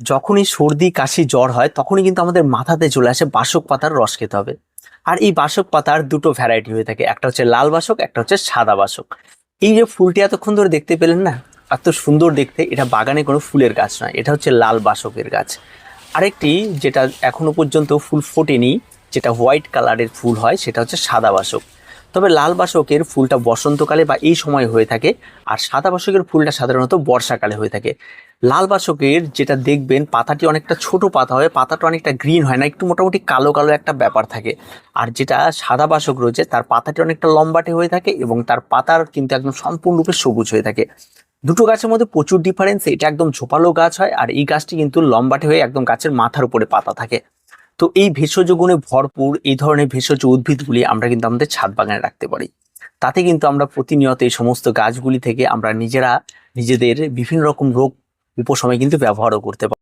যখনই সর্দি, কাশি, জ্বর হয়, তখনই কিন্তু আমাদের মাথাতে চলে আসে বাসক পাতার রস খেতে হবে। আর এই বাসক পাতার দুটো ভ্যারাইটি হয়ে থাকে, একটা হচ্ছে লাল বাসক, একটা হচ্ছে সাদা বাসক। এই যে ফুলটি এতক্ষণ ধরে দেখতে পেলেন না? এত সুন্দর দেখতে, এটা বাগানে কোনো ফুলের গাছ নয়, এটা হচ্ছে লাল বাসকের গাছ। আরেকটি যেটা এখনও পর্যন্ত ফুল ফোটেনি, যেটা হোয়াইট কালারের ফুল হয়, সেটা হচ্ছে সাদা বাসক। তবে লাল বাসকের ফুলটা বসন্তকালে বা এই সময় হয়ে থাকে, আর সাদা বাসকের ফুলটা সাধারণত বর্ষাকালে হয়ে থাকে। লাল বাসকের যেটা দেখবেন, পাতাটি অনেকটা ছোট পাতা হয়, পাতাটা অনেকটা গ্রিন হয় না, একটু মোটামুটি কালো কালো একটা ব্যাপার থাকে। আর যেটা সাদা বাসক রয়েছে, তার পাতাটি অনেকটা লম্বাটে হয়ে থাকে এবং তার পাতার কিন্তু একদম সম্পূর্ণরূপে সবুজ হয়ে থাকে। দুটো গাছের মধ্যে প্রচুর ডিফারেন্স এটা একদম ঝোপালো গাছ হয়, আর এই গাছটি কিন্তু লম্বাটে হয়ে একদম গাছের মাথার উপরে পাতা থাকে। তো এই ভেষজ গুণে ভরপুর এই ধরনের ভেষজ উদ্ভিদগুলি আমরা কিন্তু আমাদের ছাদ বাগানে রাখতে পারি। তাতে কিন্তু আমরা প্রতিনিয়ত এই সমস্ত গাছগুলি থেকে আমরা নিজেরা নিজেদের বিভিন্ন রকম রোগ উপশমে কিন্তু ব্যবহারও করতে পারি।